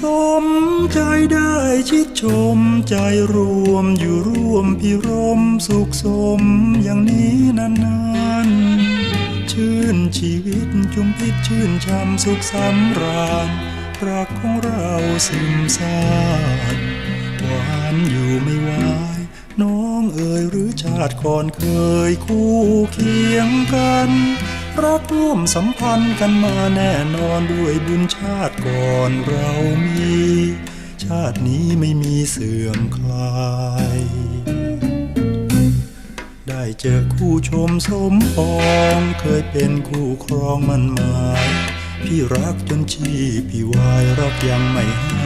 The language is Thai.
สมใจได้ชิดชมใจรวมอยู่ร่วมพิรมสุขสมอย่างนี้นานๆ ชื่นชีวิตจุมพิษชื่นชมสุขสำราญรักของเราซึมซาบหวานอยู่ไม่ไหวน้องเอ๋ยหรือชาติก่อนเคยคู่เคียงกัน รักร่วมสัมพันธ์กันมาแน่นอนด้วยบุญชาติก่อนเรามี ชาตินี้ไม่มีเสื่อมคลาย ได้เจอคู่ชมสมปองเคยเป็นคู่ครองมันหมายพี่รักจนชีพพี่วายรักยังไม่หา